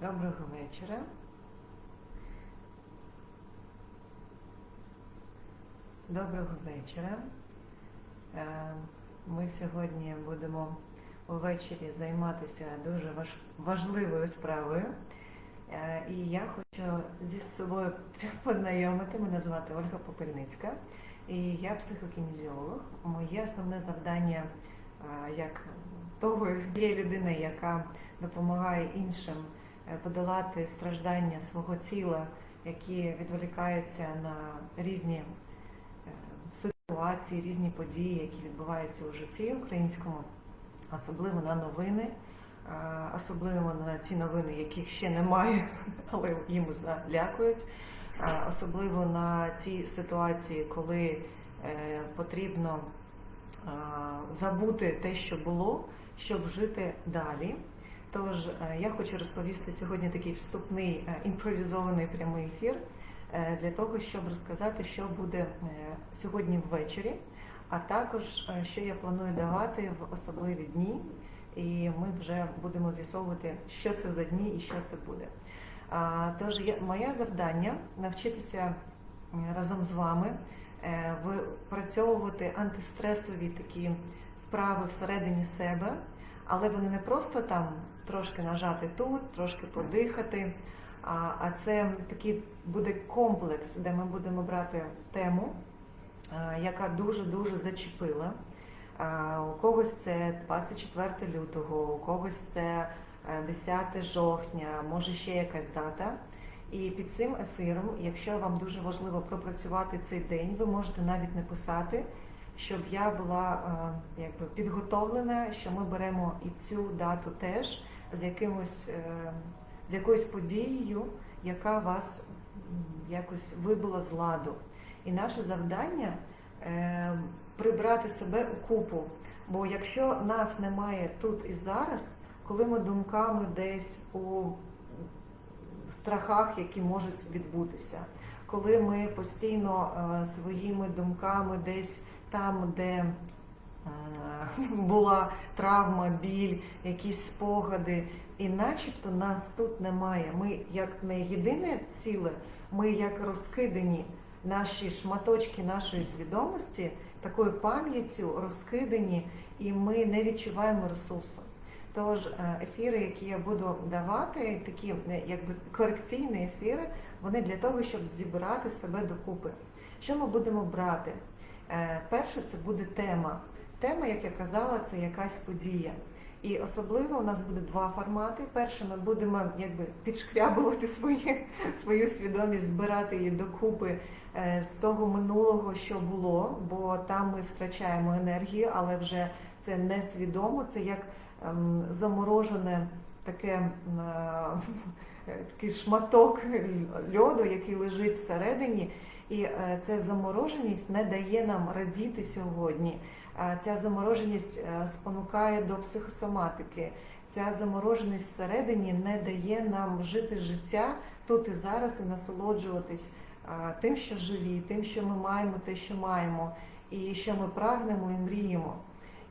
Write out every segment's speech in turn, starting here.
Доброго вечора. Доброго вечора. Е, Ми сьогодні будемо увечері займатися дуже важ- важливою справою. Е, І я хочу зі собою познайомити. Мене звати Ольга Попельницька, і я психокінезіолог. Моє основне завдання е, як того є людини, яка допомагає іншим подолати страждання свого тіла, які відволікаються на різні е, ситуації, різні події, які відбуваються у житті українському, особливо на новини, е, особливо на ті новини, яких ще немає, але їм залякують, е, особливо на ті ситуації, коли е, потрібно е, забути те, що було, щоб жити далі. Тож е, я хочу розповісти сьогодні такий вступний е, імпровізований прямий ефір е, для того, щоб розказати, що буде сьогодні ввечері, а також що я планую давати в особливі дні. І ми вже будемо з'ясовувати, що це за дні і що це буде. Тож моє завдання навчитися разом з вами випрацьовувати антистресові такі вправи всередині себе, але вони не просто там трошки нажати тут, трошки подихати. А, а це такий буде комплекс, де ми будемо брати тему, яка дуже-дуже зачепила. У когось це 24 лютого, у когось це е, 10 жовтня, може ще якась дата. І під цим ефіром, якщо вам дуже важливо пропрацювати цей день, ви можете навіть написати, щоб я була е, якби підготовлена, що ми беремо і цю дату теж з якимось е, з якоюсь подією, яка вас якось вибила з ладу. І наше завдання е, прибрати себе у купу. Бо якщо нас немає тут і зараз, коли ми думками десь у страхах, які можуть відбутися, коли ми постійно своїми думками десь там, де е, була травма, біль, якісь спогади, і начебто нас тут немає. Ми як не єдине ціле, ми як розкидані наші шматочки нашої свідомості, такою пам'яттю розкидані, і ми не відчуваємо ресурсу. Тож е, ефіри, які я буду давати, такі е, якби корекційні ефіри, вони для того, щоб зібрати себе докупи. Що ми будемо брати? Е, Перше, це буде тема. Тема, як я казала, це якась подія. І особливо у нас буде два формати. Перше, ми будемо якби підшкрябувати свої, свою свідомість, збирати її докупи е, з того минулого, що було, бо там ми втрачаємо енергію, але вже це не свідомо, це як ем, заморожене таке е, такий шматок льоду, який лежить всередині. І е, ця замороженість не дає нам радіти сьогодні. Ця замороженість е, спонукає до психосоматики. Ця замороженість всередині не дає нам жити життя тут і зараз і насолоджуватись тим, що живі, тим, що ми маємо, те, що маємо, і що ми прагнемо і мріємо.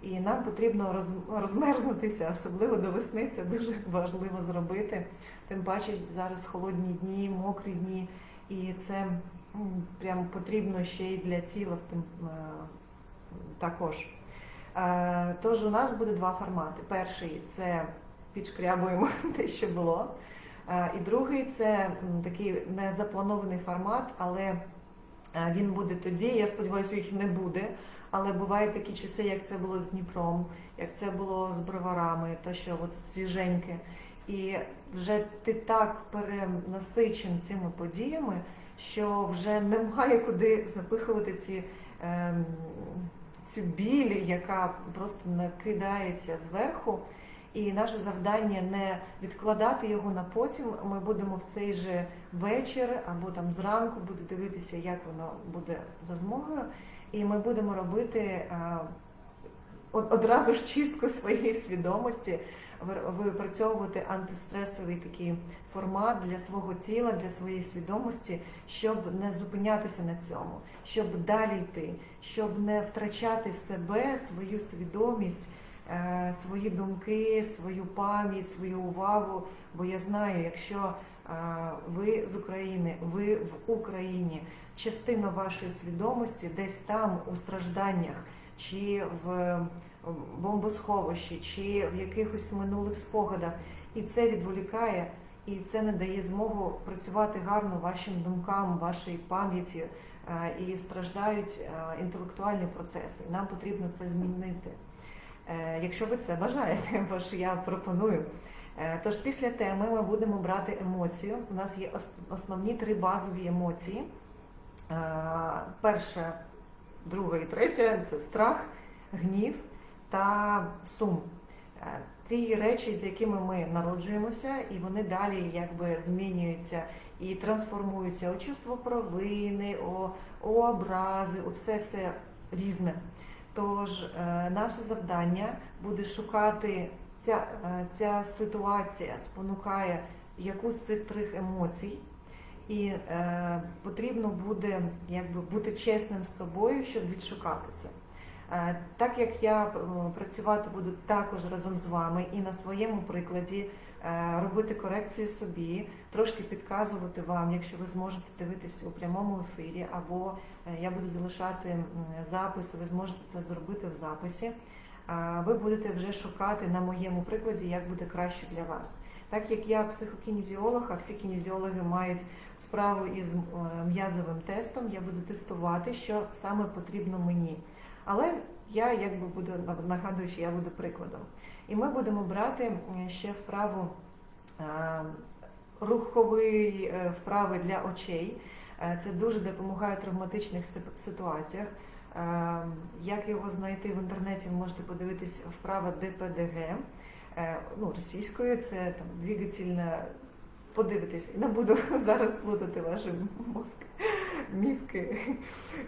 І нам потрібно роз- розмерзнутися, особливо до весни. Це дуже важливо зробити. Тим паче зараз холодні дні, мокрі дні, і це прям потрібно ще й для тим, е, також. Е, Тож у нас буде два формати. Перший це підшкрябуємо те, що було. Е, І другий це такий незапланований формат, але він буде тоді. Я сподіваюся, їх не буде. Але бувають такі часи, як це було з Дніпром, як це було з броварами, то що от свіженьке. І вже ти так перенасичен цими подіями, що вже немає куди запихувати ці, ем, цю біль, яка просто накидається зверху. І наше завдання не відкладати його на потім. Ми будемо в цей же вечір або там зранку буду дивитися, як воно буде за змогою. І ми будемо робити е, одразу ж чистку своєї свідомості, випрацьовувати антистресовий такий формат для свого тіла, для своєї свідомості, щоб не зупинятися на цьому, щоб далі йти, щоб не втрачати себе, свою свідомість, е, свої думки, свою пам'ять, свою увагу. Бо я знаю, якщо е, ви з України, ви в Україні, частина вашої свідомості десь там у стражданнях, чи в бомбосховищі, чи в якихось минулих спогадах, і це відволікає. І це не дає змогу працювати гарно вашим думкам, вашій пам'яті, е, і страждають е, інтелектуальні процеси. Нам потрібно це змінити. Е, Якщо ви це бажаєте, бо ж я пропоную. Тож після теми ми будемо брати емоцію. У нас є основні три базові емоції. Перша, друга і третя це страх, гнів та сум. Е, Ті речі, з якими ми народжуємося, і вони далі якби змінюються і трансформуються у чувство провини, у, у образи, у все все різне. Тож е, наше завдання буде шукати ця, е, ця ситуація спонукає яку з цих трьох емоцій, і е, потрібно буде якби бути чесним з собою, щоб відшукати це. Е, Так як я е, працювати буду також разом з вами і на своєму прикладі е, робити корекцію собі, трошки підказувати вам, якщо ви зможете дивитися у прямому ефірі, або я буду залишати запис, ви зможете це зробити в записі. Ви будете вже шукати на моєму прикладі, як буде краще для вас. Так як я психокінезіолог, а всі кінезіологи мають справу із м'язовим тестом, я буду тестувати, що саме потрібно мені. Але я якби буду нагадую, що я буду прикладом. І ми будемо брати ще вправу руховий е, вправи для очей. Е, Це дуже допомагає в травматичних ситуаціях. Е, Як його знайти в інтернеті, ви можете подивитись вправа ДПДГ. Ну, російською це там двигательна. Подивитись, не буду зараз плутати ваші мозки, мізки.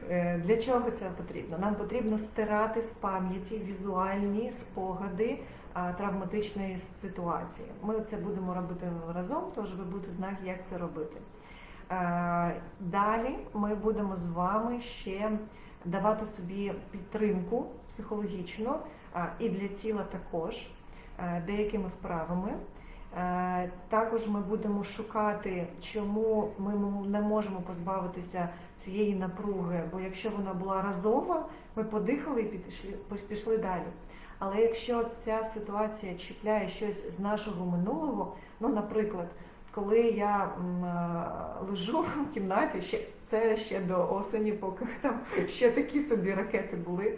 Е, Для чого це потрібно? Нам потрібно стирати з пам'яті візуальні спогади травматичної ситуації. Ми це будемо робити разом, тож ви будете знати, як це робити. Е, Далі ми будемо з вами ще давати собі підтримку психологічну і для тіла також е, деякими вправами. Е, Також ми будемо шукати, чому ми не можемо позбавитися цієї напруги, бо якщо вона була разова, ми подихали і пішли, пішли далі. Але якщо ця ситуація чіпляє щось з нашого минулого, ну, наприклад, коли я е, лежу в кімнаті, ще це ще до осені, поки там ще такі собі ракети були.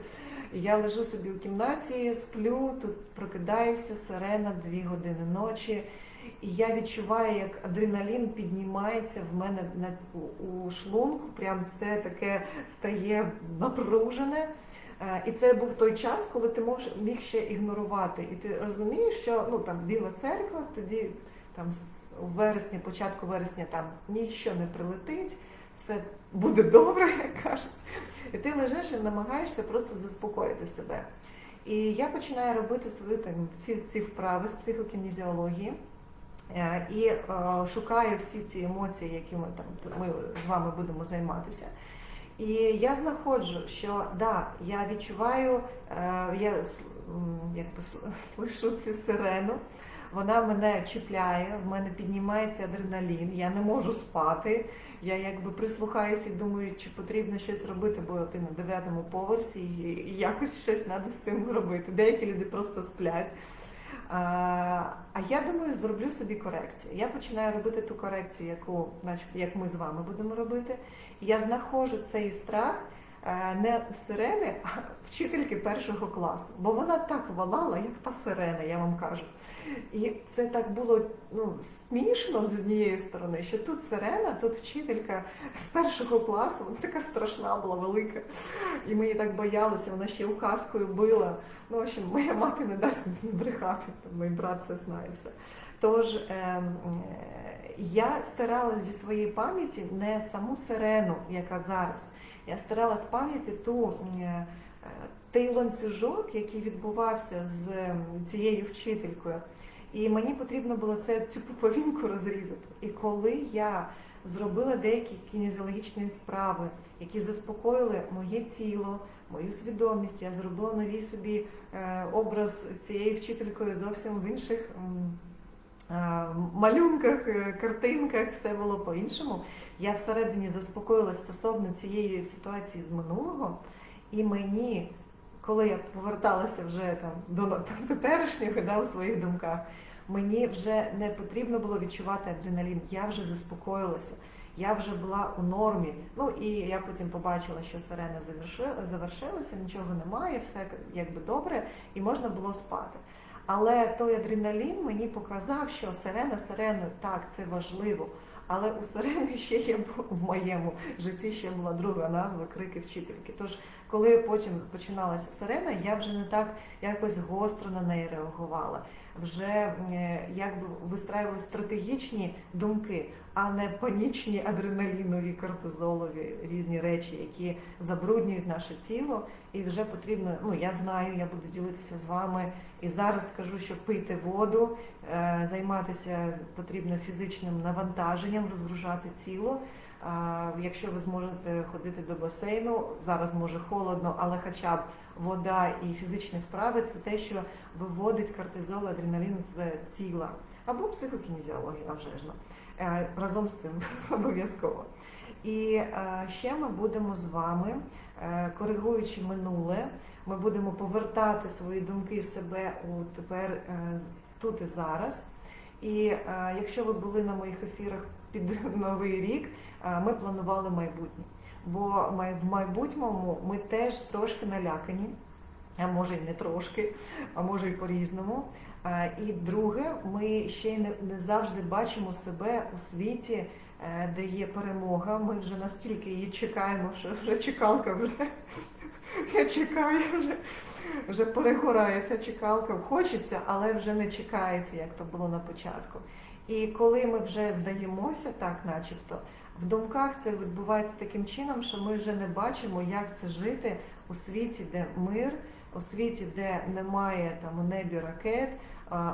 Я лежу собі у кімнаті, сплю, тут прокидаюся, сирена, дві години ночі. І я відчуваю, як адреналін піднімається в мене на, у, шлунку, прям це таке стає напружене. Е, І це був той час, коли ти мож, міг ще ігнорувати. І ти розумієш, що ну там Біла церква, тоді там у вересні, початку вересня там нічого не прилетить, все буде добре, як кажуть. І ти лежиш і намагаєшся просто заспокоїти себе. І я починаю робити свої там, ці, ці вправи з психокінезіології. Е, І е, шукаю всі ці емоції, які ми там ми з вами будемо займатися. І я знаходжу, що да, я відчуваю, е, я якби слышу цю сирену, вона мене чіпляє, в мене піднімається адреналін, я не можу спати. Я якби прислухаюся і думаю, чи потрібно щось робити, бо ти на дев'ятому поверсі і, якось щось треба з цим робити. Деякі люди просто сплять. А, я думаю, зроблю собі корекцію. Я починаю робити ту корекцію, яку, як ми з вами будемо робити. Я знаходжу цей страх не сирени, а вчительки першого класу. Бо вона так волала, як та сирена, я вам кажу. І це так було ну, смішно з однієї сторони, що тут сирена, тут вчителька з першого класу, вона така страшна була, велика. І ми її так боялися, вона ще указкою била. Ну, в общем, моя мати не дасть збрехати, мій брат це знає все. Тож ем, е, я старалась зі своєї пам'яті не саму сирену, яка зараз. Я старалась пам'яті ту е, той ланцюжок, який відбувався з цією вчителькою. І мені потрібно було це цю пуповинку розрізати. І коли я зробила деякі кінезіологічні вправи, які заспокоїли моє тіло, мою свідомість. Я зробила новий собі е, образ цієї вчителькою зовсім в інших е, малюнках, картинках, все було по-іншому. Я всередині заспокоїлася стосовно цієї ситуації з минулого, і мені, коли я поверталася вже там до теперішнього да, у своїх думках, мені вже не потрібно було відчувати адреналін. Я вже заспокоїлася. Я вже була у нормі. Ну і я потім побачила, що сирена заверши- завершилася, нічого немає, все якби добре, і можна було спати. Але той адреналін мені показав, що сирена сиреною, так, це важливо. Але у сирени ще є в моєму житті ще була друга назва крики вчительки. Тож, коли потім починалася сирена, я вже не так якось гостро на неї реагувала. Вже е, якби вистраювали стратегічні думки, а не панічні адреналінові, кортизолові різні речі, які забруднюють наше тіло. І вже потрібно, ну я знаю, я буду ділитися з вами. І зараз скажу, що пийте воду, е, займатися потрібно фізичним навантаженням, розгружати тіло. Якщо ви зможете ходити до басейну, зараз може холодно, але хоча б вода і фізичні вправи це те, що виводить кортизол, адреналін з тіла. Або психокінезіологія, вже ж. ну. Е, Разом з цим обов'язково. І е, ще ми будемо з вами, е, коригуючи минуле, ми будемо повертати свої думки себе у тепер тут і зараз. І якщо ви були на моїх ефірах під новий рік, ми планували майбутнє. Бо в майбутньому ми теж трошки налякані, а може й не трошки, а може й по-різному. І друге, ми ще й не, завжди бачимо себе у світі, е, де є перемога. Ми вже настільки її чекаємо, що вже чекалка вже я чекаю, вже, вже перегорає ця чекалка. Хочеться, але вже не чекається, як то було на початку. І коли ми вже здаємося, так начебто, в думках це відбувається таким чином, що ми вже не бачимо, як це жити у світі, де мир, у світі, де немає там у небі ракет,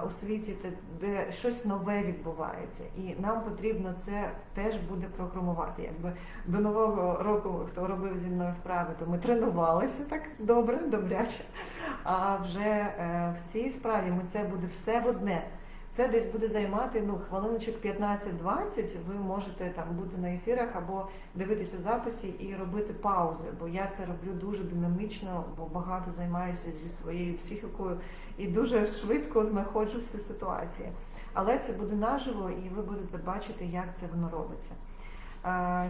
у світі, де, щось нове відбувається. І нам потрібно це теж буде програмувати. Якби до нового року, хто робив зі мною вправи, то ми тренувалися так добре, добряче. А вже е, в цій справі ми це буде все в одне. Це десь буде займати ну, хвилиночок 15-20. Ви можете там бути на ефірах або дивитися записи і робити паузи. Бо я це роблю дуже динамічно, бо багато займаюся зі своєю психікою і дуже швидко знаходжу всі ситуації. Але це буде наживо, і ви будете бачити, як це воно робиться.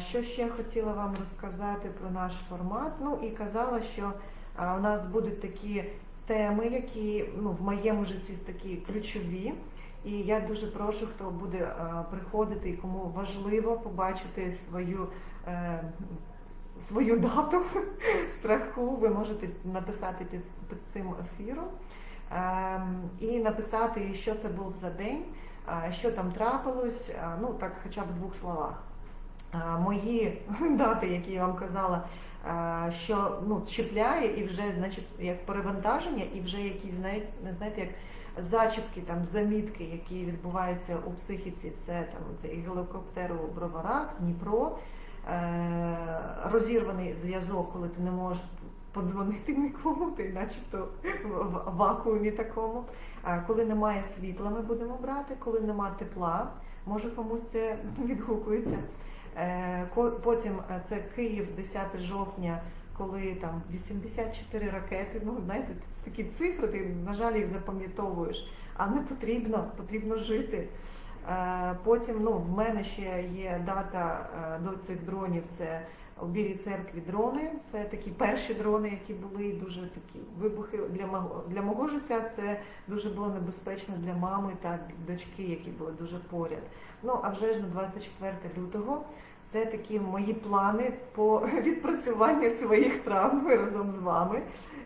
Що ще хотіла вам розказати про наш формат? Ну і казала, що у нас будуть такі теми, які ну, в моєму житті такі ключові. І я дуже прошу, хто буде е, приходити і кому важливо побачити свою, е, свою дату страху, ви можете написати під, під цим ефіром е, і написати, що це був за день, е, що там трапилось, ну так хоча б в двох словах. Мої дати, які я вам казала, що ну, чіпляє і вже значить, як перевантаження, і вже якісь знаєте, як зачіпки, там замітки, які відбуваються у психіці, це там цей гелікоптер у Броварах, Дніпро, е, розірваний зв'язок, коли ти не можеш подзвонити нікому, ти начебто в вакуумі такому. Е, Коли немає світла, ми будемо брати, коли немає тепла, може комусь це відгукується. Е, Потім е, це Київ, 10 жовтня, коли там 84 ракети. Ну, знаєте, це такі цифри, ти, на жаль, їх запам'ятовуєш, а не потрібно, потрібно жити. Е, Потім ну, в мене ще є дата е, до цих дронів. Це у Білій церкві дрони. Це такі перші дрони, які були дуже такі вибухи для мого для мого життя. Це дуже було небезпечно для мами та дочки, які були дуже поряд. Ну а вже ж на 24 лютого. Це такі мої плани по відпрацюванню своїх травм разом з вами.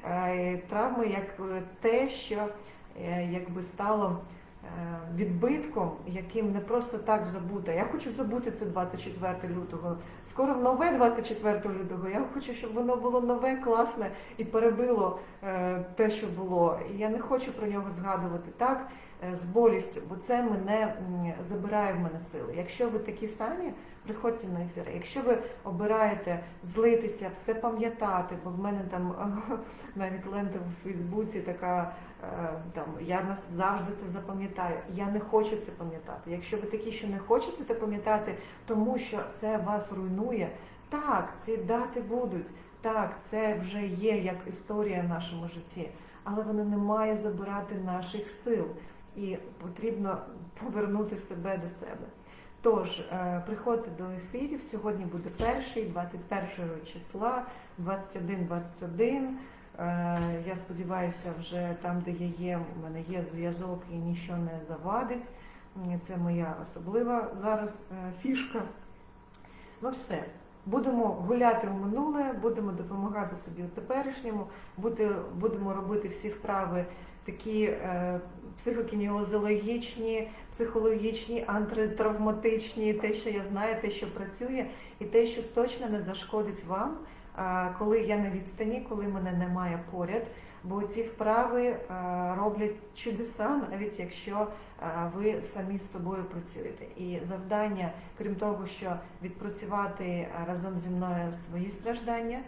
Е, Травми як е, те, що е, якби стало відбитком, яким не просто так забути. Я хочу забути це 24 лютого. Скоро нове 24 лютого. Я хочу, щоб воно було нове, класне і перебило те, що було. Я не хочу про нього згадувати так. з болістю, бо це мене забирає в мене сили. Якщо ви такі самі, приходьте на ефіри. Якщо ви обираєте злитися, все пам'ятати, бо в мене там навіть лента в Фейсбуці така. е, Там я нас завжди це запам'ятаю. Я не хочу це пам'ятати. Якщо ви такі, що не хочете це пам'ятати, тому що це вас руйнує. Так, ці дати будуть. Так, це вже є як історія в нашому житті, але воно не має забирати наших сил, і потрібно повернути себе до себе. Тож, е, приходьте до ефірів. Сьогодні буде перший, 21 числа, 21-21. Е, Я сподіваюся, вже там, де я є, у мене є зв'язок і нічого не завадить. Це моя особлива зараз е, фішка. Ну все. Будемо гуляти у минуле, будемо допомагати собі у теперішньому, будемо робити всі вправи такі е, психологічні, антитравматичні, те, що я знаю, те, що працює, і те, що точно не зашкодить вам, коли я на відстані, коли мене немає поряд. Бо ці вправи роблять чудеса, навіть якщо ви самі з собою працюєте. І завдання, крім того, що відпрацювати разом зі мною свої страждання,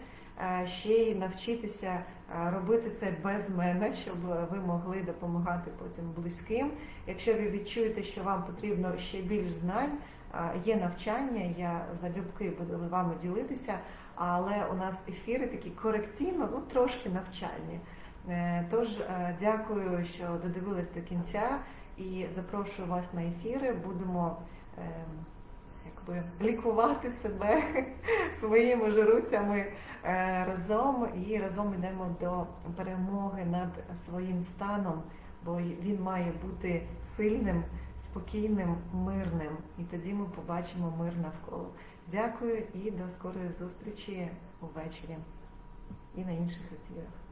ще й навчитися е, робити це без мене, щоб ви могли допомагати потім близьким. Якщо ви відчуєте, що вам потрібно ще більш знань, е, є навчання, я залюбки буду вами ділитися. Але у нас ефіри такі корекційно, ну трошки навчальні. Е, Тож е, дякую, що додивились до кінця і запрошую вас на ефіри. Будемо е, якби лікувати себе своїми жируцями е, разом і разом йдемо до перемоги над своїм станом, бо він має бути сильним, спокійним, мирним. І тоді ми побачимо мир навколо. Дякую і до скорої зустрічі увечері і на інших ефірах.